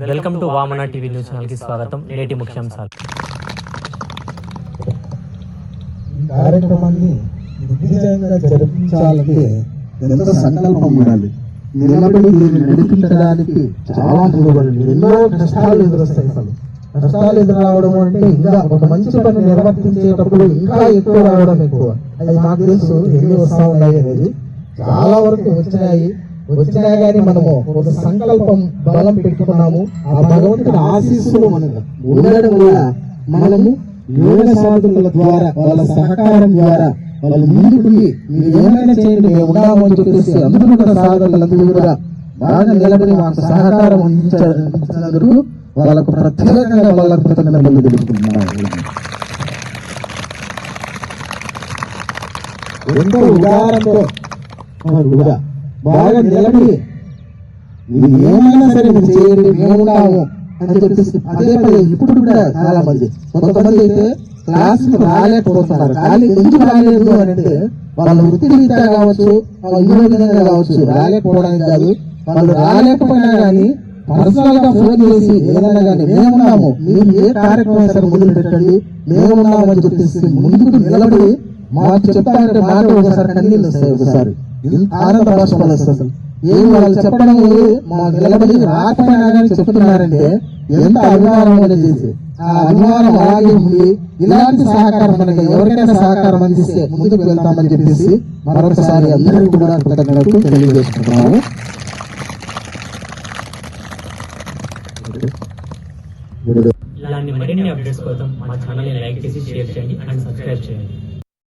Welcome to Vamana TV news ఛానల్కి స్వాగతం. నేటి ముఖ్యాంశాలు. ఈ కార్యక్రమాన్ని దిగ్విజయంగా జరిపించాలంటే ఎంత సంకల్పం ఉండాలి. నిలబడి దీన్ని నడిపించడానికి చాలా నిలబడి ఎన్నో కష్టాలు ఎదురొస్తాయి అసలు. కష్టాలు ఎదురవడం అంటే ఇంకా ఒక మంచి పని నిర్వర్తించేటప్పుడు ఇంకా ఎక్కువ రావడం ఎక్కువ. అది మాకు తెలుసు ఎన్ని వస్తా ఉన్నాయి అనేది. చాలా వరకు వచ్చినాయి వచ్చినా గానీ మనము ఒక సంకల్పం బలం పెట్టుకున్నాము. ఆ భగవంతుడి ఆశీస్సులు మనకు ఉండడం వల్ల మనము యోగ సాధకుల ద్వారా వాళ్ళ సహకారం ద్వారా వాళ్ళు ముందుకు మీరు ఏమైనా చేయండి మేము ఉన్నాము అని చెప్పేసి అందరూ కూడా సాధకులందరూ కూడా బాగా నిలబడి మాకు సహకారం అందించ- అందించినందుకు వాళ్ళకు ప్రత్యేకంగా వాళ్ళకు కృతజ్ఞతలు తెలుపుకుంటున్నాను ఎంతో ఉదాహరణతో కూడా బాగా నిలబడి. మీరు ఏమైనా సరే మీరు చేయండి మేమున్నాము అని చెప్పేసి పదే పదే ఇప్పుడు కూడా చాలా మంది కొంతమంది అయితే క్లాస్ రాలేకపోతున్నారు. కానీ ఎందుకు రాలేదు అని అంటే వాళ్ళ వృత్తి రీత్యా కావచ్చు వాళ్ళ ఇంకో విధంగా కావచ్చు రాలేకపోవడానికి కాదు. వాళ్ళు రాలేకపోయినా కానీ పర్సనల్గా ఫోన్ చేసి ఏదైనా కానీ మేమున్నాము మీరు ఏ కార్యక్రమం సరే మొదలు పెట్టండి మేమున్నాము అని చెప్పేసి ముందుకు నిలబడి మాకు చెప్తానంటే మాట ఒకసారి కన్నీళ్ళు వస్తాయి ఒకసారి. ఆనంద భాషలు వస్తుంది ఏం వాళ్ళు చెప్పడం మాకు నిలబడి రాకపోయినా కానీ చెప్తున్నారంటే ఎంత అభిమానం అనేది ఆ అభిమానం అలాగే ఉంది ఇలాంటి సహకారం మనకి ఎవరికైనా సహకారం అందిస్తే ముందుకు వెళ్తామని చెప్పేసి మరొకసారి అందరికీ కూడా కృతజ్ఞతలు తెలియజేస్తున్నాము. ఇలాంటి మరిన్ని అప్డేట్స్ కోసం మా ఛానల్ని లైక్ చేసి షేర్ చేయండి అండ్ సబ్స్క్రైబ్ చేయండి.